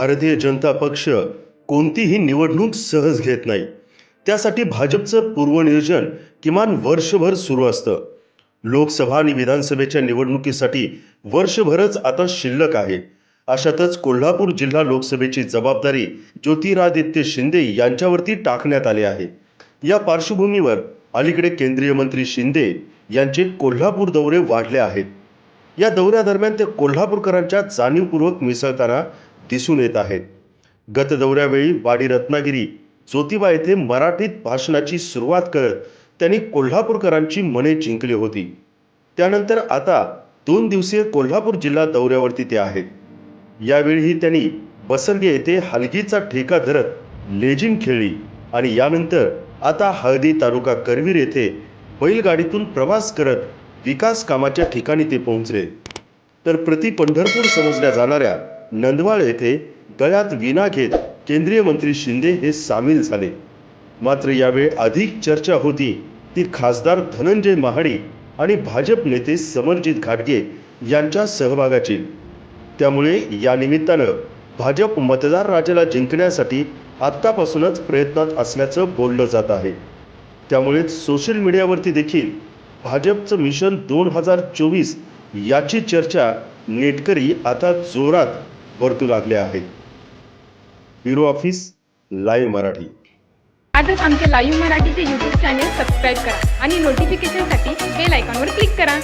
भारतीय जनता पक्ष कोणतीही निवडणूक सहज घेत नाही. त्यासाठी भाजपचं पूर्वनियोजन किमान वर्षभर सुरू असतं. लोकसभा आणि विधानसभेच्या निवडणुकीसाठी वर्षभरच आता शिल्लक आहे. अशातच कोल्हापूर जिल्हा लोकसभेची जबाबदारी ज्योतिरादित्य शिंदे यांच्यावरती टाकण्यात आली आहे. या पार्श्वभूमीवर अलीकडे केंद्रीय मंत्री शिंदे यांचे कोल्हापूर दौरे वाढले आहेत. या दौऱ्यादरम्यान ते कोल्हापूरकरांच्या जाणीवपूर्वक मिसळताना दिसून येत आहेत. गत दौऱ्यावेळी वाडी रत्नागिरी ज्योतिबा येथे मराठीत भाषणाची सुरुवात करत त्यांनी कोल्हापूरकरांची मने जिंकली होती. त्यानंतर आता दोन दिवसीय कोल्हापूर जिल्हा दौऱ्यावरती ते आहेत. यावेळीही त्यांनी बसंगी येथे हलगीचा ठेका धरत लेझिम खेळली आणि यानंतर आता हळदी तालुका करवीर येथे बैलगाडीतून प्रवास करत विकास कामाच्या ठिकाणी ते पोहोचले. तर प्रति पंढरपूर समजल्या जाणाऱ्या नंदवाळ येथे गळ्यात विना घेत केंद्रीय मंत्री शिंदे हे सामील झाले. मात्र यावेळी अधिक चर्चा होती. ती खासदार धनंजय महाडे आणि भाजप नेते समरजित घाटगे यांच्या सहभागाची. त्यामुळे या निमित्तानं भाजप मतदार राजाला जिंकण्यासाठी आत्तापासूनच प्रयत्नात असल्याचं बोललं जात आहे. त्यामुळे सोशल मीडियावरती देखील भाजपचं मिशन दोन हजार चोवीस याची चर्चा नेटकरी आता जोरात वरतू लागले आहेत. Bureau office live Marathi. आजच आमचे लाईव्ह मराठीचे यूट्यूब चॅनेल सबस्क्राईब करा आणि नोटिफिकेशनसाठी बेल आयकॉनवर क्लिक करा.